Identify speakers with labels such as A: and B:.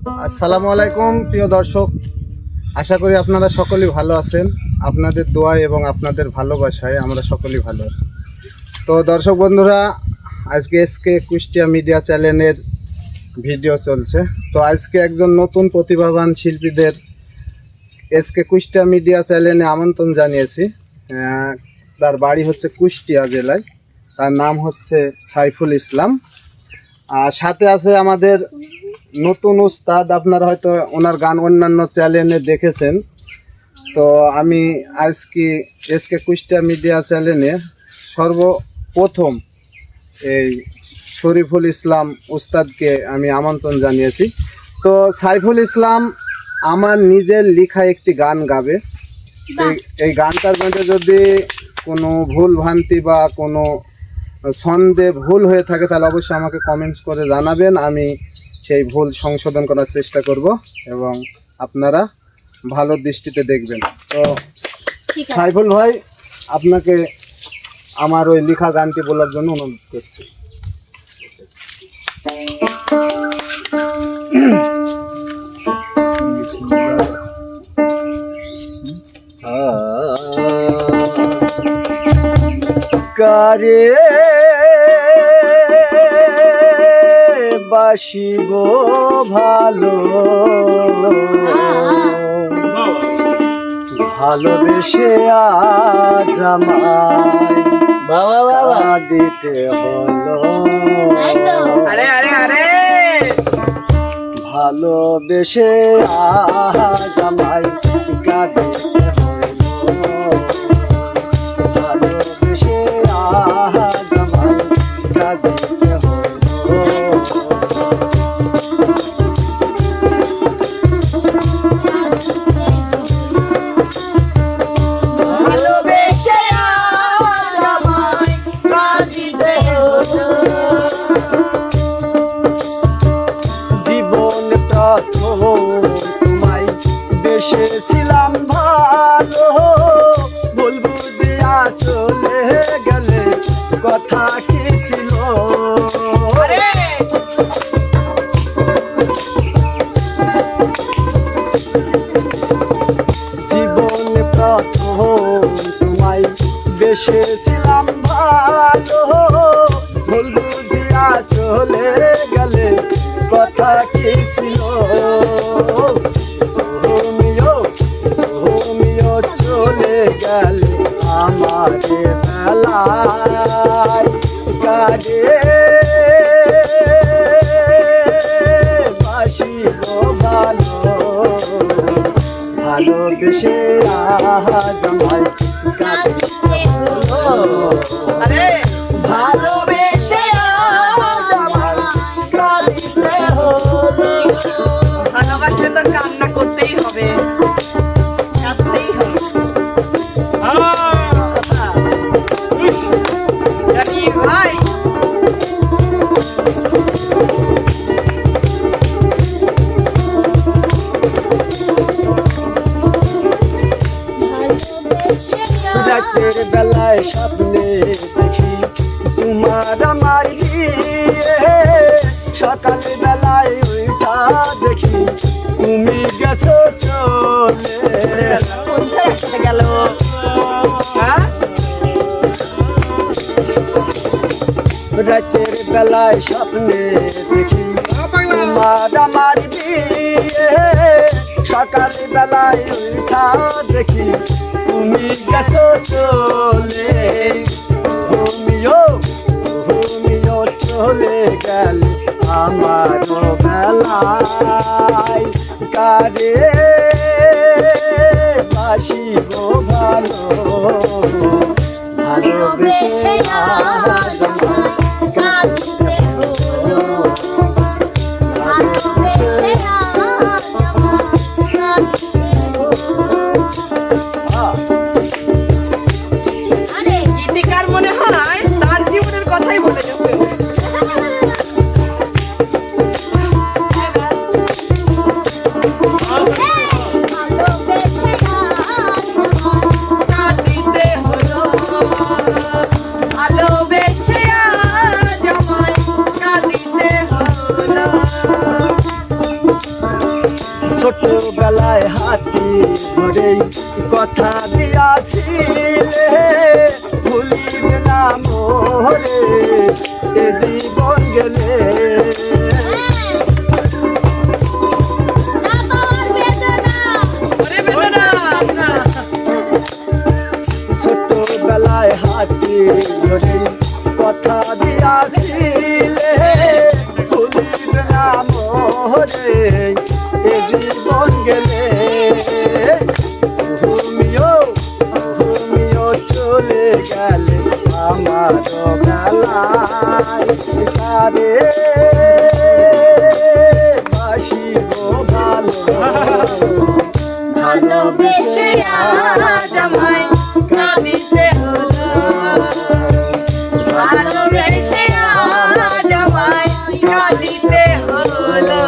A: আসসালামু আলাইকুম, প্রিয় দর্শক। আশা করি আপনারা সকলেই ভালো আছেন। আপনাদের দোয়ায় এবং আপনাদের ভালোবাসায় আমরা সকলেই ভালো আছি। তো দর্শক বন্ধুরা, আজকে এসকে কুষ্টিয়া মিডিয়া চ্যানেলের ভিডিও চলছে। তো আজকে একজন নতুন প্রতিভাবান শিল্পীদের এসকে কুষ্টিয়া মিডিয়া চ্যানেলে আমন্ত্রণ জানিয়েছি। তার বাড়ি হচ্ছে কুষ্টিয়া জেলায়। তার নাম হচ্ছে সাইফুল ইসলাম। আর সাথে আছে আমাদের নতুন উস্তাদ আপনারা হয়তো ওনার গান অন্যান্য চ্যানেলে দেখেছেন। তো আমি আজকে এসকে কুষ্টিয়া মিডিয়া চ্যানেলে সর্বপ্রথম এই শরীফুল ইসলাম উস্তাদকে আমি আমন্ত্রণ জানিয়েছি। তো সাইফুল ইসলাম আমার নিজের লেখা একটি গান গাবে। এই এই গানটার মধ্যে যদি কোনো ভুল ভ্রান্তি বা কোনো ছন্দে ভুল হয়ে থাকে তাহলে অবশ্যই আমাকে কমেন্টস করে জানাবেন। আমি সেই ভুল সংশোধন করার চেষ্টা করব এবং আপনারা ভালো দৃষ্টিতে দেখবেন। তো সাইফুল ভাই আপনাকে আমার ওই লেখা গানটি বলার জন্য অনুরোধ করছি।
B: কারে বাসিব ভালো ভালোবেসে আজ আমায়
C: বাবা বাবা
B: দিতে হলো।
D: তাই তো।
C: আরে আরে। আরে
B: ভালোবেসে আজ আমায় জীবন প্রথম তোমায় বেসেছিলাম ভালো। বলব দিয়া চলে গেলে কথা কি ছিল? জীবন প্রথম তোমায় বেসেছিলাম ভালো। চলে গেলে কথা কি ছিল? তুমিও তুমিও চলে গেলে আমার বেলায় কাজে বাসি গো ভালো ভালোবেসে আজ আমায়
C: আরে ভালোবাসলে তো কান্না করতেই হবে। কাঁদতেই হবে। কথা। ইস, জাকির ভাই।
B: রাতের বেলায় স্বপ্নে দেখি তোমার আমার সকাল দেখি তুমি গেছো চলে।
C: গেল? হ্যাঁ?
B: রাতের বেলায় স্বপ্নে দেখি তোমার আমার বিয়ে সকাল বেলায় উঠা দেখি তুমি গেছো চলে। তুমিও তুমিও চলে গেলে আমার বেলায়।
D: ভালোবেসে
B: ছোটবেলায় হাতি ধরেই কথা দিয়াছিলে, ভুলিবে না মোরে এ জীবন গেলে। ছোটবেলায় হাতি ধরেই কথা দিয়াছিলে, ভুলিবে না মোরে গেলে, তুমিও তুমিও চলে গেলে আমার তারে বাসি গো ভালো।
D: ভালোবেসে আজ আমায় কাঁদিতে হলো। ভালোবেসে আজ আমায় কাঁদিতে হলো।